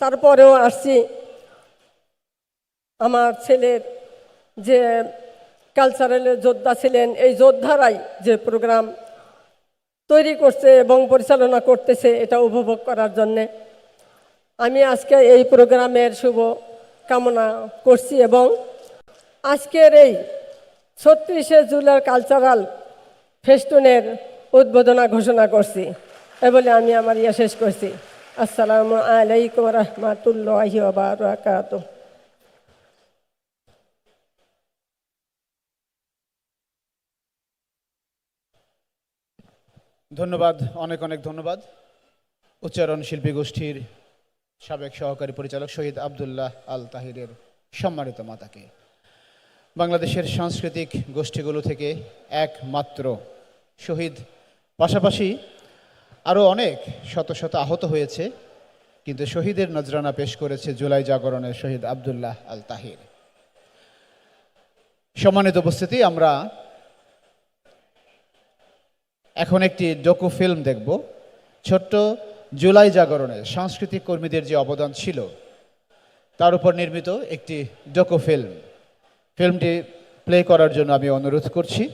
তারপরেও আসছি। আমার ছেলের যে কালচারালের যোদ্ধা ছিলেন, এই যোদ্ধারাই যে প্রোগ্রাম তৈরি করছে এবং পরিচালনা করতেছে, এটা উপভোগ করার জন্যে আমি আজকে এই প্রোগ্রামের শুভ কামনা করছি এবং আজকের এই ছত্রিশে জুলাই কালচারাল ফেস্টুনের উদ্বোধনা ঘোষণা করছি। এ বলে আমি আমার ইয়ে শেষ করছি। আসসালামু আলাইকুম রহমতুল্লাহি বারাকাতুহ ধন্যবাদ, অনেক অনেক ধন্যবাদ। উচ্চারণ শিল্পী গোষ্ঠীর সাবেক সহকারী পরিচালক শহীদ আবদুল্লাহ আল তাহিরের সম্মানিত মাতাকে। বাংলাদেশের সাংস্কৃতিক গোষ্ঠীগুলো থেকে একমাত্র শহীদ। পাশাপাশি আরও অনেক শত শত আহত হয়েছে, কিন্তু শহীদের নজরানা পেশ করেছে জুলাই জাগরণের শহীদ আবদুল্লাহ আল তাহির সম্মানিত উপস্থিতি, আমরা এখন একটি ডকু ফিল্ম দেখব। ছোট্ট জুলাই জাগরণে সাংস্কৃতিক কর্মীদের যে অবদান ছিল, তার উপর নির্মিত একটি ডকু ফিল্ম ফিল্মটি প্লে করার জন্য আমি অনুরোধ করছি।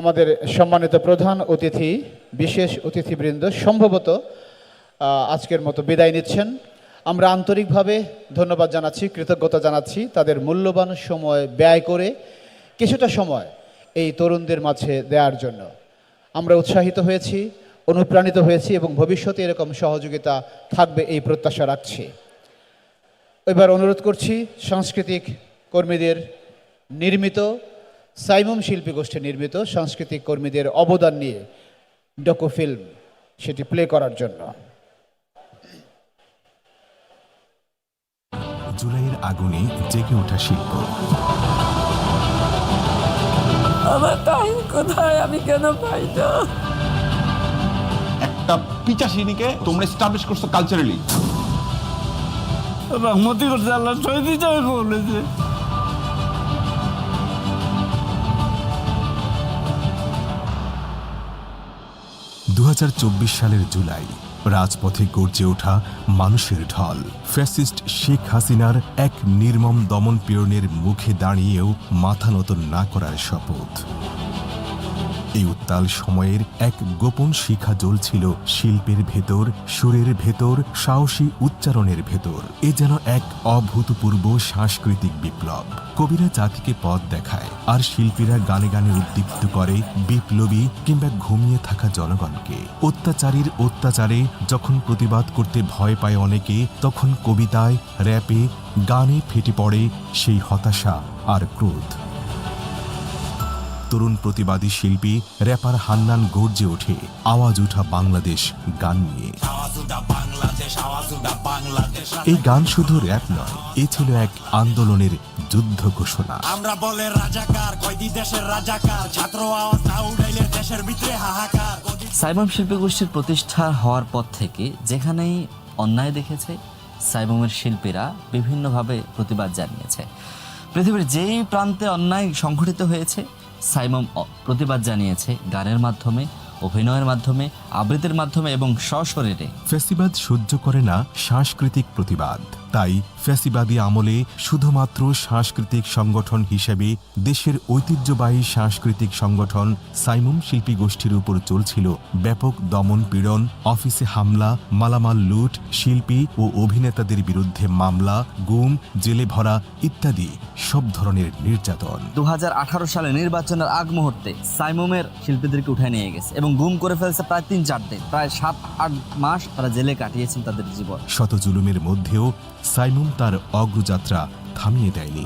আমাদের সম্মানিত প্রধান অতিথি, বিশেষ অতিথিবৃন্দ, সম্ভবত আজকের মতো বিদায় নিচ্ছেন। আমরা আন্তরিকভাবে ধন্যবাদ জানাচ্ছি, কৃতজ্ঞতা জানাচ্ছি তাদের মূল্যবান সময় ব্যয় করে, কিছুটা সময় এই তরুণদের মাঝে দেওয়ার জন্য। আমরা উৎসাহিত হয়েছি, অনুপ্রাণিত হয়েছি এবং ভবিষ্যতে এরকম সহযোগিতা থাকবে এই প্রত্যাশা রাখছি। এবার অনুরোধ করছি, সাংস্কৃতিক কর্মীদের নির্মিত সাইমুম শিল্পী গোষ্ঠী নির্মিত সাংস্কৃতিক কর্মীদের অবদান নিয়ে ডকু ফিল্ম সেটি প্লে করার জন্য। জুলাইয়ের আগুনে জেগে ওঠা শিল্প। আমার টাইম কোথায়? আমি কেন পাই না? একটা পিচাশিনীকে তোমরা স্টাবলিশ করছ কালচারালি রহমতি করছে আল্লাহ শহীদ হিসাবে বলেছে। চব্বিশ সালের জুলাই, রাজপথে গর্জে ওঠা মানুষের ঢল। ফ্যাসিস্ট শেখ হাসিনার এক নির্মম দমন পীড়নের মুখে দাঁড়িয়েও মাথা নত না করার শপথ। এই উত্তাল সময়ের এক গোপন শিখা জ্বলছিল শিল্পের ভেতর, সুরের ভেতর, সাহসী উচ্চারণের ভেতর। এ যেন এক অভূতপূর্ব সাংস্কৃতিক বিপ্লব। কবিরা জাতিকে পথ দেখায়, আর শিল্পীরা গানে গানে উদ্দীপ্ত করে বিপ্লবী কিংবা ঘুমিয়ে থাকা জনগণকে। অত্যাচারীর অত্যাচারে যখন প্রতিবাদ করতে ভয় পায় অনেকে, তখন কবিতায়, র্যাপে গানে ফেটে পড়ে সেই হতাশা আর ক্রোধ। তরুণ প্রতিবাদী শিল্পী র্যাপার হান্নান গর্জে ওঠে। আওয়াজ উঠা বাংলাদেশ গান নিয়ে। এই গান শুধু র্যাপ নয় এ ছিল এক আন্দোলনের যুদ্ধ ঘোষণা। আমরা বলে রাজাকার কয়দি দেশের রাজাকার ছাত্র আওয়াজ না উড়াইলে দেশের ভিতরে হাহাকার। সাইবাম শিল্পী গোষ্ঠীর প্রতিষ্ঠা হওয়ার পর থেকে যেখানেই অন্যায় দেখেছে সাইবমের শিল্পীরা বিভিন্নভাবে প্রতিবাদ জানিয়েছে। পৃথিবীর যেই প্রান্তে অন্যায় সংঘটিত হয়েছে সাইবম অ- প্রতিবাদ জানিয়েছে গানের মাধ্যমে, অভিনয়ের মাধ্যমে, আবৃত্তির মাধ্যমে এবং সশরীরে। ফেস্টিভাল সহ্য করে না সাংস্কৃতিক প্রতিবাদ। তাই ফ্যাসিবাদী আমলে শুধুমাত্র সাংস্কৃতিক সংগঠন হিসেবে দেশের ঐতিহ্যবাহী সাংস্কৃতিক সংগঠন সাইমুম শিল্পী গোষ্ঠীর উপর চলছিল ব্যাপক দমন পীড়ন অফিসে হামলা মালামাল লুট শিল্পী ও অভিনেতাদের বিরুদ্ধে মামলা গুম জেলে ভরা ইত্যাদি সব ধরনের নির্যাতন। দু হাজার আঠারো সালে নির্বাচনের আগ মুহূর্তে সাইমুমের শিল্পীদেরকে উঠে নিয়ে গেছে এবং গুম করে ফেলছে প্রায় তিন চার দিন। প্রায় সাত আট মাস তারা জেলে কাটিয়েছেন তাদের জীবন। শত জুলুমের মধ্যেও সাইমুম তার অগ্রযাত্রা থামিয়ে দেয়নি।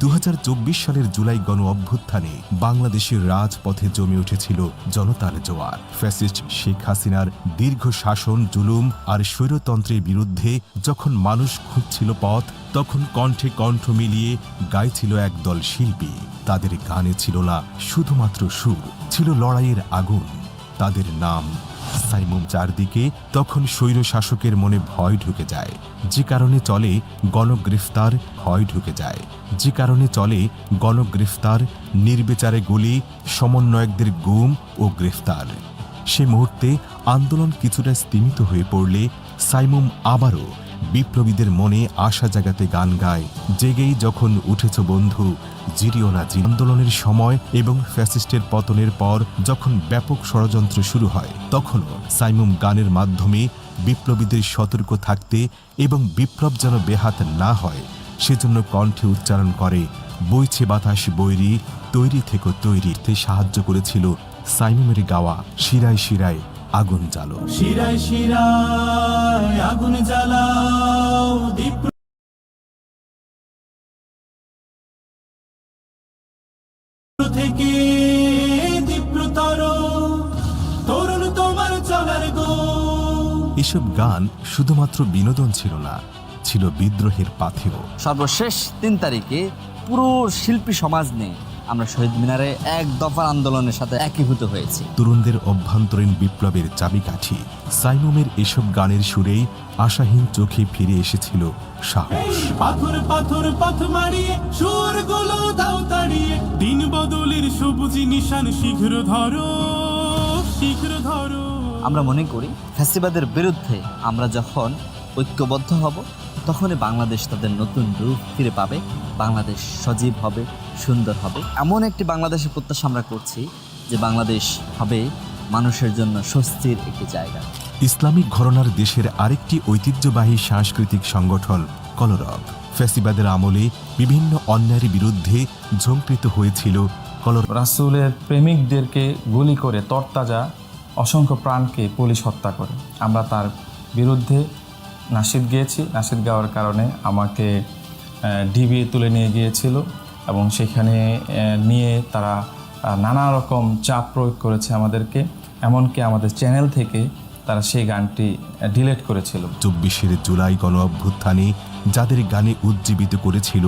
দু হাজার চব্বিশ সালের জুলাই গণ অভ্যুত্থানে বাংলাদেশের রাজপথে জমে উঠেছিল জনতার জোয়ার। ফ্যাসিস্ট শেখ হাসিনার দীর্ঘ শাসন জুলুম আর স্বৈরতন্ত্রের বিরুদ্ধে যখন মানুষ খুঁজছিল পথ তখন কণ্ঠে কণ্ঠ মিলিয়ে গাইছিল একদল শিল্পী। তাদের গানে ছিল না শুধুমাত্র সুর ছিল লড়াইয়ের আগুন। তাদের নাম সাইমুম চারদিকে তখন স্বৈর শাসকের মনে ভয় ঢুকে যায়। যে কারণে চলে গণগ্রেফতার ভয় ঢুকে যায়। যে কারণে চলে গণগ্রেফতার নির্বিচারে গুলি, সমন্বয়কদের গুম ও গ্রেফতার। সে মুহূর্তে আন্দোলন কিছুটা স্তীমিত হয়ে পড়লে সাইমুম আবারও বিপ্লবীদের মনে আশা জাগাতে গান গায়। জেগেই যখন উঠেছ বন্ধু, জিরিও না আন্দোলনের সময় এবং ফ্যাসিস্টের পতনের পর যখন ব্যাপক ষড়যন্ত্র শুরু হয়, তখনও সাইমুম গানের মাধ্যমে বিপ্লবীদের সতর্ক থাকতে এবং বিপ্লব যেন বেহাত না হয়, সেজন্য কণ্ঠে উচ্চারণ করে, বইছে বাতাস বৈরি, তৈরি থেকে তৈরিতে সাহায্য করেছিল সাইমুমের গাওয়া শিরায় শিরায়। আগুন জ্বালো। শিরায় শিরায় আগুন জ্বালাও দীপ থেকে দীপ্রতর তরুণ তোমার চলার গো। এসব গান শুধুমাত্র বিনোদন ছিল না ছিল বিদ্রোহের পাথেও সর্বশেষ তিন তারিখে পুরো শিল্পী সমাজ নিয়ে আমরা শহীদ মিনারে এক দফার আন্দোলনের সাথে একীভূত হয়েছি। তরুণদের অভ্যন্তরীণ বিপ্লবের চাবিকাঠি। সাইমুমের এসব গানের সুরেই আশাহীন চোখে ফিরে এসেছিল সাহস। পাথর পাথর পথ মারিয়ে সুরগুলো দাও তাড়িয়ে। দিন বদলের সবুজ নিশান শীঘ্র ধরো শীঘ্র ধরো। আমরা মনে করি ফ্যাসিবাদের বিরুদ্ধে আমরা যখন ঐক্যবদ্ধ হব তখনই বাংলাদেশ তাদের নতুন রূপ ফিরে পাবে বাংলাদেশ সজীব হবে সুন্দর হবে। এমন একটি বাংলাদেশের প্রত্যাশা আমরা করছি যে বাংলাদেশ হবে মানুষের জন্য স্বস্তির একটি জায়গা। ইসলামিক ঘরনার দেশের আরেকটি ঐতিহ্যবাহী সাংস্কৃতিক সংগঠন কলরব। ফ্যাসিবাদের আমলে বিভিন্ন অন্যায়ের বিরুদ্ধে ঝঙ্কৃত হয়েছিল কলরব। রাসূলের প্রেমিকদেরকে গুলি করে তরতাজা অসংখ্য প্রাণকে পুলিশ হত্যা করে। আমরা তার বিরুদ্ধে নাসিদ গিয়েছি। নাসিদ গাওয়ার কারণে আমাকে ডিবি তুলে নিয়ে গিয়েছিল এবং সেখানে নিয়ে তারা নানা রকম চাপ প্রয়োগ করেছে আমাদেরকে। এমনকি আমাদের চ্যানেল থেকে তারা সেই গানটি ডিলেট করেছিল। চব্বিশের জুলাই গণ অভ্যুত্থানে যাদের গানে উজ্জীবিত করেছিল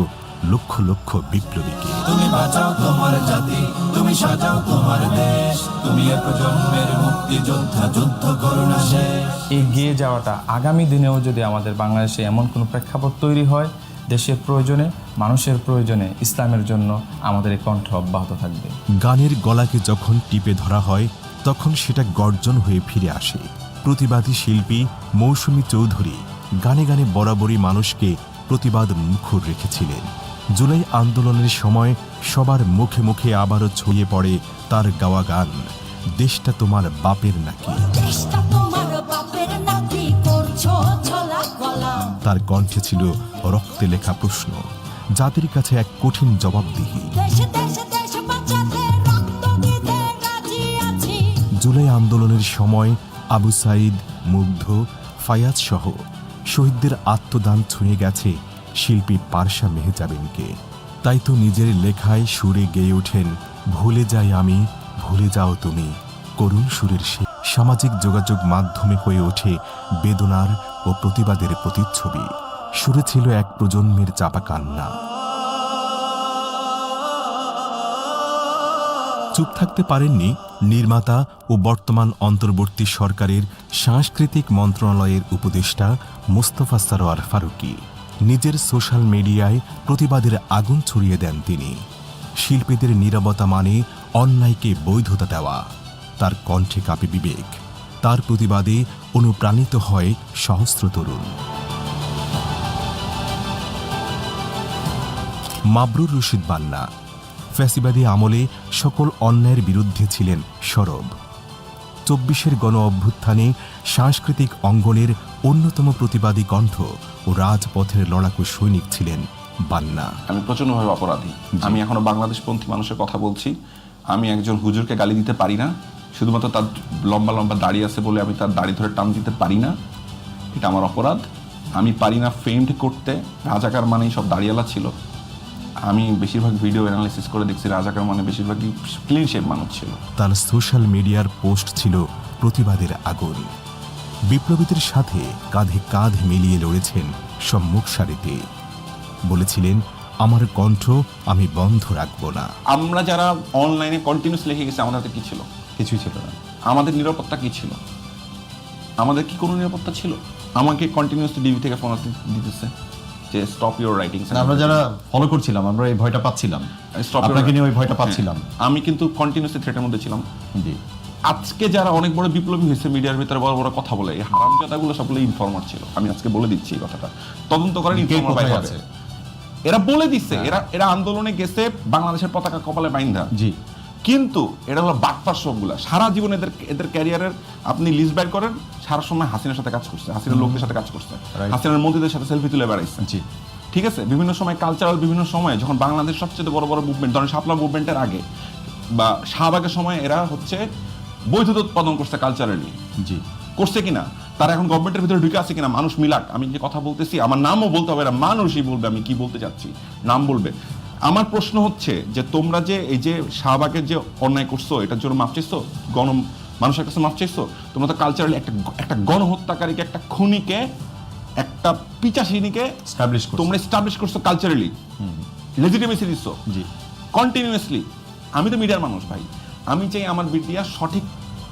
লক্ষ লক্ষ বিপ্লবীকে। তুমি বাঁচাও তোমার জাতি তুমি সাজাও তোমার দেশ তুমি এক প্রজন্মের মুক্তি যোদ্ধা যুদ্ধ করুণা শেষ। এগিয়ে যাওয়াটা আগামী দিনেও যদি আমাদের বাংলাদেশে এমন কোনো প্রেক্ষাপট তৈরি হয় দেশের প্রয়োজনে মানুষের প্রয়োজনে ইসলামের জন্য আমাদের এই কণ্ঠ অব্যাহত থাকবে। গানের গলাকে যখন টিপে ধরা হয় তখন সেটা গর্জন হয়ে ফিরে আসে। প্রতিবাদী শিল্পী মৌসুমী চৌধুরী গানে গানে বরাবরই মানুষকে প্রতিবাদ মুখর রেখেছিলেন। জুলাই আন্দোলনের সময় সবার মুখে মুখে আবারও ছড়িয়ে পড়ে তার গাওয়া গান। দেশটা তোমার বাপের নাকি? তার কণ্ঠে ছিল রক্তে লেখা প্রশ্ন। যাদের কাছে এক কঠিন জবাবদিহি। জুলাই আন্দোলনের সময় আবু সাইদ মুগ্ধ ফায়াজ সহ শহীদদের আত্মদান ছুঁয়ে গেছে শিল্পী পারশা মেহজাবিনকে। তাই তো নিজের লেখায় সুরে গেয়ে ওঠেন, ভুলে যাই আমি, ভুলে যাও তুমি। করুণ সুরের সামাজিক যোগাযোগ মাধ্যমে হয়ে ওঠে বেদনার ও প্রতিবাদের প্রতিচ্ছবি। সুরে ছিল এক প্রজন্মের চাপা কান্না। চুপ থাকতে পারেননি নির্মাতা ও বর্তমান অন্তর্বর্তী সরকারের সাংস্কৃতিক মন্ত্রণালয়ের উপদেষ্টা মোস্তফা সারোয়ার ফারুকি। নিজের সোশ্যাল মিডিয়ায় প্রতিবাদের আগুন ছড়িয়ে দেন তিনি। শিল্পীদের নীরবতা মানে অন্যায়কে বৈধতা দেওয়া। তার কণ্ঠে কাঁপে বিবেক। তার প্রতিবাদে অনুপ্রাণিত হয় সহস্র তরুণ। মাবরুর রশিদ বান্না। ফ্যাসিবাদী আমলে সকল অন্যায়ের বিরুদ্ধে ছিলেন সরব। চব্বিশের গণ অভ্যুত্থানে সাংস্কৃতিক অঙ্গনের অন্যতম প্রতিবাদী কণ্ঠ ও রাজপথের লড়াকু সৈনিক ছিলেন বান্না। আমি প্রচন্ডভাবে অপরাধী। আমি এখনও বাংলাদেশপন্থী মানুষের কথা বলছি। আমি একজন হুজুরকে গালি দিতে পারি না। শুধুমাত্র তার লম্বা লম্বা দাড়ি আছে বলে আমি তার দাড়ি ধরে টান দিতে পারি না। এটা আমার অপরাধ। আমি পারি না ফেন্ট করতে। রাজাকার মানেই সব দাড়িয়ালা ছিল। আমি বেশিরভাগ ভিডিও অ্যানালিসিস করে দেখছি রাজাকার মানে বেশিরভাগই ক্লিন শেপ মানুষ ছিল। তার সোশ্যাল মিডিয়ার পোস্ট ছিল প্রতিবাদের আগুন। বিপ্লবীদের সাথে কাঁধে কাঁধ মিলিয়ে লড়েছেন সম্মুখ সারিতে বলেছিলেন আমার কণ্ঠ আমি বন্ধ রাখব না। আমরা যারা অনলাইনে কন্টিনিউস লিখে গেছি আমাদের হাতে কি ছিল? কিছুই ছিল না। আমাদের নিরাপত্তা কি ছিল? আমাদের কি কোনো নিরাপত্তা ছিল? আমাকে কন্টিনিউসলি ডিবি থেকে ফোন দিতেছে যে স্টপ ইউর রাইটিং আমরা যারা ফলো করছিলাম আমরা এই ভয়টা পাচ্ছিলাম। আপনাকে নিয়ে ওই ভয়টা পাচ্ছিলাম। আমি কিন্তু কন্টিনিউসলি থ্রেটের মধ্যে ছিলাম। জি। আজকে যারা অনেক বড় বিপ্লবী হয়েছে মিডিয়ার ভিতরে বড় বড় কথা বলে এই হারামজাদাগুলো সবগুলো ইনফর্মার ছিল আমি আজকে বলে দিচ্ছি এই কথাটা। তদন্ত করেন ইনফর্মার বাইরে আছে? আছে? এরা বলে দিচ্ছে এরা এরা আন্দোলনে গেছে বাংলাদেশের পতাকা কপালে বাইন্ধা। জি। কিন্তু এটা হলো বাটপার সবগুলা। সারা জীবন এদের এদের ক্যারিয়ারের আপনি লিস্ট বাইর করেন সারা সময় হাসিনার সাথে কাজ করছে হাসিনার লোকদের সাথে কাজ করছে. হাসিনার মন্ত্রীদের সাথে সেলফি তুলে বেড়াইছে। জি। ঠিক আছে? বিভিন্ন সময় কালচারাল বিভিন্ন সময়ে যখন বাংলাদেশ সবচেয়ে বড় বড় মুভমেন্ট ধরেন শাপলা মুভমেন্টের আগে বা শাহবাগের সময় এরা হচ্ছে বৈধতা উৎপাদন করছে কালচারালি জি। করছে কিনা? তারা এখন গভর্নমেন্টের ভিতরে ঢুকে আছে কিনা? মানুষ মিলাক। আমি যে কথা বলতেছি আমার নামও বলতে হবে না মানুষই বলবে আমি কি বলতে যাচ্ছি নাম বলবে। আমার প্রশ্ন হচ্ছে যে তোমরা যে এই যে শাহবাগের যে অন্যায় করছ এটার জন্য মাপ চাইছো? গণ মানুষের কাছে মাপ চাইছো? তোমরা তো কালচারালি একটা একটা গণহত্যাকারীকে একটা খুনিকে একটা পিচাসিনীকে করছ। তোমরা এস্টাবলিশ করছ কালচারালি লেজিটিমেসি দিচ্ছ। জি। কন্টিনিউয়াসলি আমি তো মিডিয়ার মানুষ ভাই। আমি চাই আমার বিটিয়া সঠিক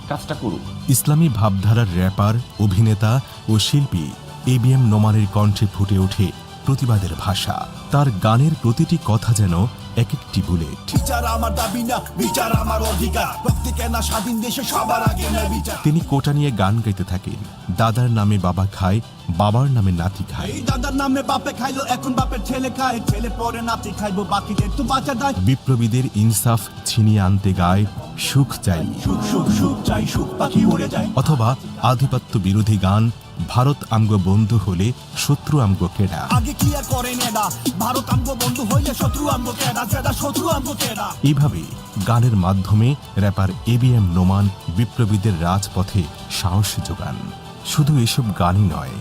কাজটা করুক। ইসলামী ভাবধারার র্যাপার, অভিনেতা ও শিল্পী এবিএম নোমানের কণ্ঠে ফুটে ওঠে প্রতিবাদের ভাষা। তার গানের প্রতিটি কথা যেন এক একটি বুলেট বিচার আমার দাবি না বিচার আমার অধিকার। কেনা স্বাধীন দেশে সবার আগে না বিচার। তিনি কোটা নিয়ে গান গাইতে থাকেন। দাদার নামে বাবা খায় বাবার নামে নাতি খায়। দাদার নামে বাপে খাইলো এখন বাপের ছেলে খায়। ছেলে পরে নাতি খাইবো বাকিদের তো বাঁচা দেয় বিপ্লবীদের ইনসাফ ছিনিয়ে আনতে গায় সুখ চাই। সুখ সুখ সুখ চাই সুখ পাখি উড়ে যায়। অথবা আধিপত্য বিরোধী গান ভারত আমগো বন্ধু হলে শত্রু আমগো কেডা? আগে কি আর করেন এরা ভারত আমগো বন্ধু হইলে শত্রু আমগো কেডা? যেটা শত্রু আমগো কেডা? এইভাবে গানের মাধ্যমে র্যাপার এবিএম নোমান বিপ্লবীদের রাজপথে সাহস যোগান। শুধু এসব গানই নয়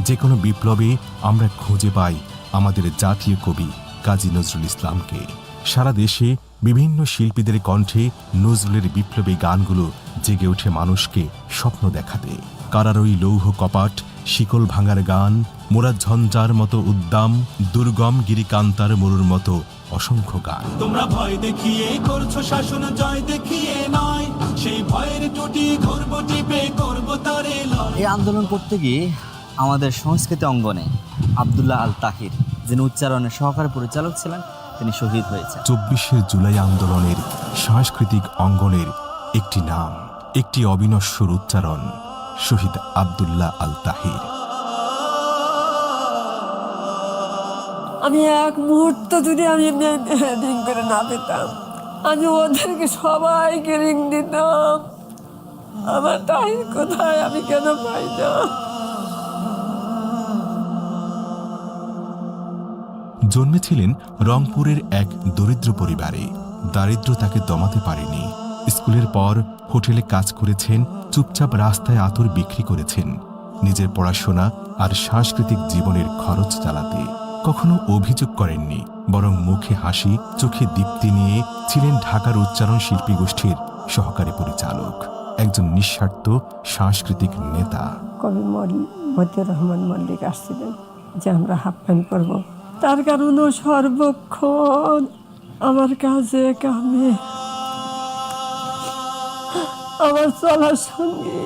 যে কোনো বিপ্লবে আমরা খুঁজে পাই আমাদের জাতীয় কবি কাজী নজরুল ইসলামকে। সারা দেশে বিভিন্ন শিল্পীদের কণ্ঠে নজরুলের বিপ্লবী গানগুলো জেগে ওঠে মানুষকে স্বপ্ন দেখাতে। কারারই লৌহ কপাট শিকল ভাঙার গান মোরা ঝঞ্ঝার মতো উদ্দাম দুর্গম গিরিকান্তার মরুর মতো অসংখ্য গান। তোমরা ভয় দেখিয়ে করছ শাসন জয় দেখিয়ে নয়। সেই ভয়ের টুটি করব টিপে করব তারে এই আন্দোলন করতে গিয়ে আমাদের সংস্কৃতি অঙ্গনে আবদুল্লাহ আল তাহির যিনি উচ্চারণের সহকারী পরিচালক ছিলেন তিনি শহীদ হয়েছেন। চব্বিশে জুলাই আন্দোলনের সাংস্কৃতিক অঙ্গনের একটি নাম একটি অবিনশ্বর উচ্চারণ। শহীদ আবদুল্লাহ আল তাহির আমি এক মুহূর্ত যদি আমি রিং করে না পেতাম আমি ওদেরকে সবাইকে রিং দিতাম। আমার টাইম কোথায় আমি কেন পাই না? জন্মেছিলেন রংপুরের এক দরিদ্র পরিবারে। দারিদ্র তাকে দমাতে পারেনি। স্কুলের পর হোটেলে কাজ করেছেন, চুপচাপ রাস্তায় আতর বিক্রি করেছেন। নিজের পড়াশোনা আর সাংস্কৃতিক জীবনের খরচ চালাতে কখনো অভিযোগ করেননি, বরং মুখে হাসি, চোখে দীপ্তি নিয়ে ছিলেন ঢাকার উচ্চারণ শিল্পী গোষ্ঠীর সহকারী পরিচালক। একজন নিঃস্বার্থ সাংস্কৃতিক নেতা। কবি মতিউর রহমান মল্লিক আসছিলেন, যে আমরা হাফ প্যান্ট করব। তার কারণে সর্বক্ষণ আমার কাজে কামে আমার চলার সঙ্গে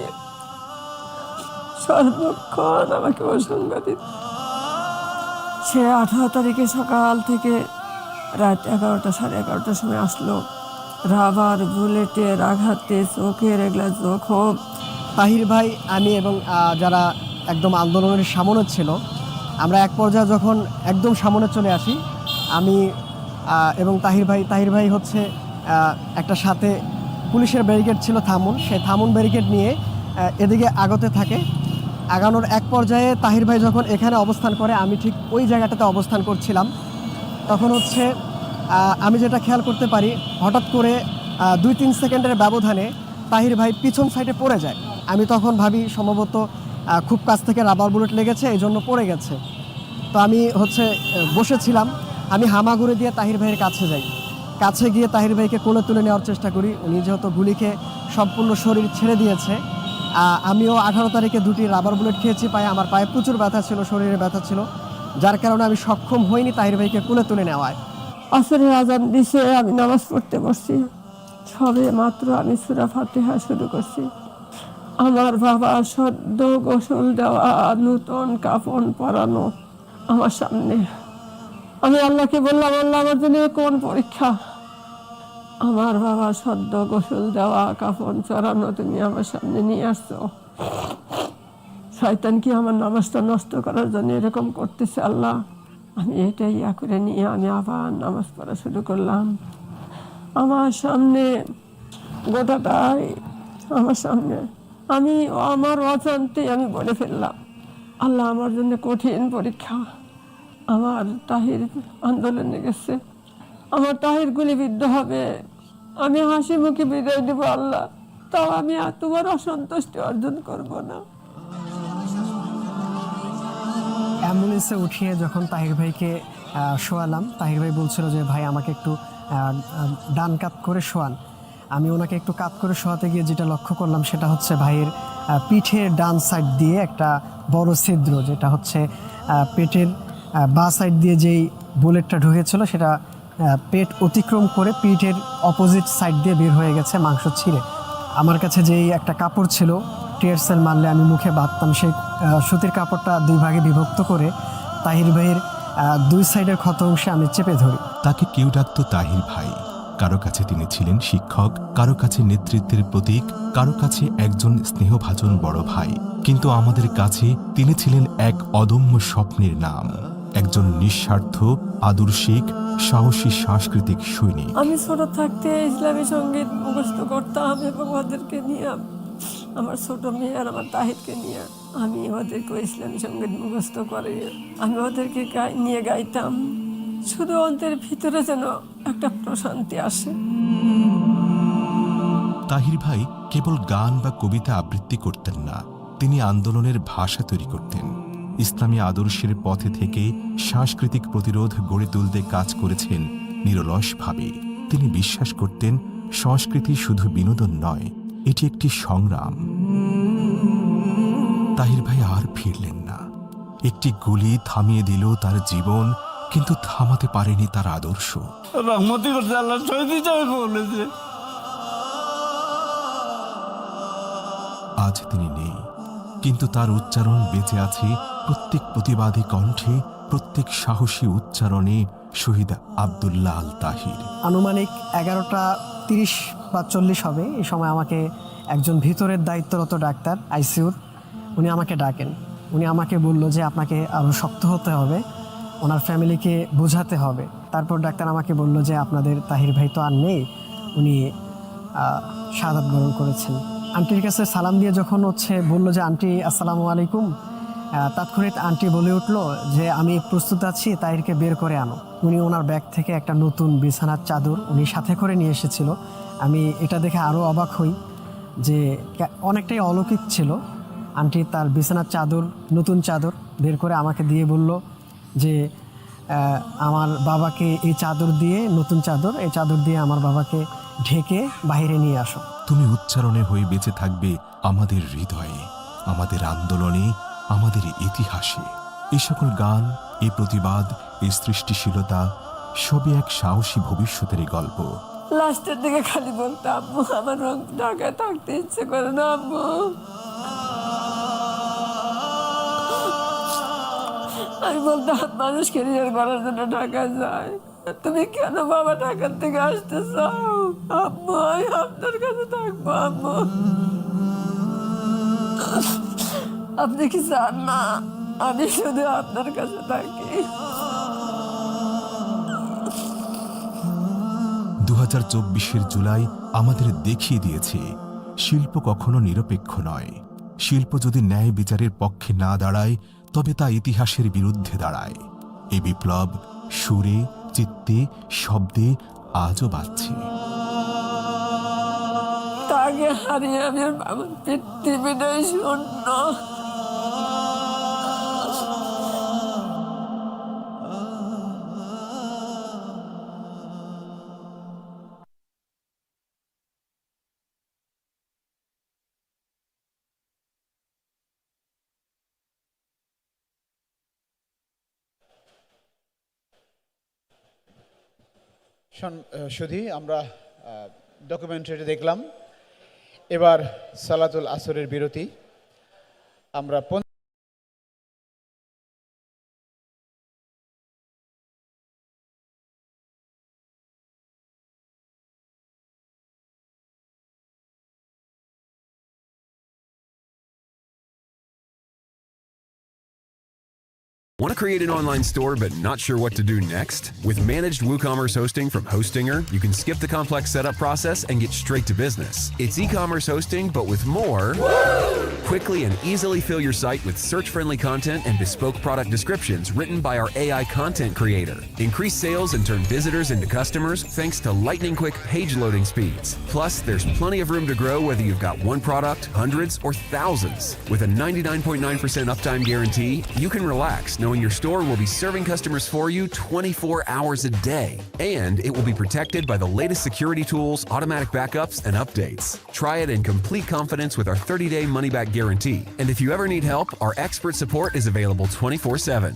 সর্বক্ষণ আমাকে অসঙ্গ দিত। সে আঠারো তারিখে সকাল থেকে রাত এগারোটা, সাড়ে এগারোটার সময় আসলো। রাবার বুলেটের আঘাতে চোখের এগুলা জখম। তাহির ভাই, আমি এবং যারা একদম আন্দোলনের সামনে ছিল, আমরা এক পর্যায়ে যখন একদম সামনে চলে আসি, আমি এবং তাহির ভাই তাহির ভাই হচ্ছে একটা সাথে পুলিশের ব্যারিকেড ছিল থামুন। সেই থামুন ব্যারিকেড নিয়ে এদিকে আগতে থাকে। আগানোর এক পর্যায়ে তাহির ভাই যখন এখানে অবস্থান করে, আমি ঠিক ওই জায়গাটাতে অবস্থান করছিলাম। তখন হচ্ছে আমি যেটা খেয়াল করতে পারি, হঠাৎ করে দুই তিন সেকেন্ডের ব্যবধানে তাহির ভাই পিছন সাইডে পড়ে যায়। আমি তখন ভাবি সম্ভবত খুব কাছ থেকে রাবার বুলেট লেগেছে, এই জন্য পড়ে গেছে। তো আমি হচ্ছে বসেছিলাম। আমি হামাগুড়ি দিয়ে তাহির ভাইয়ের কাছে যাই। কাছে গিয়ে তাহির ভাইকে কোলে তুলে নেওয়ার চেষ্টা করি। উনি যেহেতু গুলিকে সম্পূর্ণ শরীর ছেড়ে দিয়েছে আমিও আঠারো তারিখে দুটি রাবার বুলেট খেয়েছি, পায়ে আমার পায়ে প্রচুর ব্যথা ছিল, শরীরে ব্যথা ছিল, যার কারণে আমি সক্ষম হইনি তাহির ভাইকে কোলে তুলে নেওয়ায়। আসরের আজান দিছে, আমি নামাজ পড়তে বসছি। সবে মাত্র আমি সুরা ফাতিহা শুরু করছি। আমার বাবা সদ্য গোসল দেওয়া, নূতন কাফন পরানো আমার সামনে। আমি আল্লাহকে বললাম, আল্লাহ আমার জন্য কোন পরীক্ষা? আমার বাবা সদ্য গোসল দেওয়া, কাফন চড়ানো তুমি আমার সামনে নিয়ে আসছো। শয়তান কি আমার নামাজটা নষ্ট করার জন্য এরকম করতেছে আল্লাহ? আমি এটাই ইয়া করে নিয়ে আমি আবার নামাজ পড়া শুরু করলাম। আমার সামনে গোটাটাই আমার সামনে। আমি আমার অজান্তে আমি বলে ফেললাম, আল্লাহ আমার জন্য কঠিন পরীক্ষা। আমার তাহির আন্দোলনে গেছে। আমার তাহির গুলিবিদ্ধ হবে। আমি হাসি মুখে বিদায় দেবো আল্লাহ। তাও আমি তোমার অসন্তুষ্টি অর্জন করব না। অ্যাম্বুলেন্সে উঠিয়ে যখন তাহির ভাইকে শোয়ালাম, তাহির ভাই বলছিল যে, ভাই, আমাকে একটু ডান কাত করে শোয়ান। আমি ওনাকে একটু কাত করে শোয়াতে গিয়ে যেটা লক্ষ্য করলাম সেটা হচ্ছে ভাইয়ের পিঠের ডান সাইড দিয়ে একটা বড় ছিদ্র, যেটা হচ্ছে পেটের বাঁ সাইড দিয়ে যেই বুলেটটা ঢুকেছিল সেটা পেট অতিক্রম করে পিঠের অপোজিট সাইড দিয়ে বের হয়ে গেছে মাংস ছিঁড়ে। আমার কাছে যেই একটা কাপড় ছিল টিয়ার সেল মারলে আমি মুখে বাঁধতাম, সেই সুতির কাপড়টা দুই ভাগে বিভক্ত করে তাহির ভাইয়ের দুই সাইডের ক্ষত অংশে আমি চেপে ধরি। তাকে কেউ ডাকত তাহির ভাই। কারও কাছে তিনি ছিলেন শিক্ষক, কারও কাছে নেতৃত্বের প্রতীক, কারও কাছে একজন স্নেহভাজন বড় ভাই। কিন্তু আমাদের কাছে তিনি ছিলেন এক অদম্য স্বপ্নের নাম। একজন নিঃস্বার্থ আদর্শিক সাহসী সাংস্কৃতিক সৈনিক। আমি ছোট থাকতে ইসলামী সংগীত মুখস্থ করতাম এবং ওদেরকে নিয়ে আমার ছোট মেয়ে আর আমার তাহিরকে নিয়ে আমি ওদেরকে ইসলামী সংগীত মুখস্থ করে আমি ওদেরকে নিয়ে গাইতাম। শুধু অন্তের ভিতরে যেন একটা প্রশান্তি আসে। তাহির ভাই কেবল গান বা কবিতা আবৃত্তি করতেন না তিনি আন্দোলনের ভাষা তৈরি করতেন। ইসলামী আদর্শের পথে থেকে সাংস্কৃতিক প্রতিরোধ গড়ে তুলতে কাজ করেছেন নিরলসভাবে। তিনি বিশ্বাস করতেন সংস্কৃতি শুধু বিনোদন নয় এটি একটি সংগ্রাম। তাহির ভাই আর ফিরলেন না। একটি গুলি থামিয়ে দিল তার জীবন কিন্তু থামাতে পারেনি তার আদর্শ। আজ তিনি নেই কিন্তু তার উচ্চারণ বেঁচে আছে প্রত্যেক প্রতিবাদী কণ্ঠে প্রত্যেক সাহসী উচ্চারণে শহীদ আবদুল্লাহ আল তাহির। আনুমানিক এগারোটা তিরিশ বা চল্লিশ হবে। এই সময় আমাকে একজন ভিতরের দায়িত্বরত ডাক্তার, আইসিউর, উনি আমাকে ডাকেন। উনি আমাকে বলল যে আপনাকে আরও শক্ত হতে হবে, ওনার ফ্যামিলিকে বোঝাতে হবে। তারপর ডাক্তার আমাকে বলল যে আপনাদের তাহির ভাই তো আর নেই, উনি সাদাত বরণ করেছেন। আন্টির কাছে সালাম দিয়ে যখন হচ্ছে বলল যে, আন্টি, আসসালামু আলাইকুম। তাৎক্ষণিক আন্টি বলে উঠল যে, আমি প্রস্তুত আছি, তাহিরকে বের করে আনো। উনি ওনার ব্যাগ থেকে একটা নতুন বিছানার চাদর উনি সাথে করে নিয়ে এসেছিল। আমি এটা দেখে আরও অবাক হই যে অনেকটাই অলৌকিক ছিল। আন্টি তার বিছানার চাদর, নতুন চাদর বের করে আমাকে দিয়ে বলল যে আমার বাবাকে এই চাদর দিয়ে, নতুন চাদর, এই চাদর দিয়ে আমার বাবাকে ঢেকে বাইরে নিয়ে আসো। তুমি উচ্চারণে হয়ে বেঁচে থাকবে আমাদের হৃদয়ে, আমাদের আন্দোলনে আমাদের ইতিহাসে এই সকল গান এই প্রতিবাদ এই সৃষ্টিশীলতা, সবই এক সাহসী ভবিষ্যতের গল্প। লাস্টের দিকে খালি বলতো আম্মু আমার রং ঢাকায় থাকতে ইচ্ছে করে না আম্মু আমি বলতাম মানুষ ক্যারিয়ার করার জন্য ঢাকা যায়। তুমি কেন বাবা ঢাকার থেকে আসতে চাও? আম্মু আমি আপনার কাছে থাকব আম্মু আপনি কি চান না? আমি শুধু আপনার কাছে থাকি। দু হাজার চব্বিশের জুলাই আমাদের দেখিয়ে দিয়েছে শিল্প কখনো নিরপেক্ষ নয়। শিল্প যদি ন্যায় বিচারের পক্ষে না দাঁড়ায় তবে তা ইতিহাসের বিরুদ্ধে দাঁড়ায়। এই বিপ্লব সুরে চিত্তে শব্দে আজও বাজছে। তাকে হারিয়ে আমি আমার পৃথিবীটাই শূন্য। সুধী আমরা ডকুমেন্টারি দেখলাম। এবার সালাতুল আসরের বিরতি। আমরা Want to create an online store but not sure what to do next? With managed WooCommerce hosting from Hostinger, you can skip the complex setup process and get straight to business. It's e-commerce hosting but with more. Quickly and easily fill your site with search-friendly content and bespoke product descriptions written by our AI content creator. Increase sales and turn visitors into customers thanks to lightning quick page loading speeds. Plus, there's plenty of room to grow whether you've got one product, hundreds, or thousands. With a 99.9% uptime guarantee, you can relax knowing your store will be serving customers for you 24 hours a day. And it will be protected by the latest security tools, automatic backups, and updates. Try it in complete confidence with our 30 day money back guarantee. And if you ever need help, our expert support is available 24 7.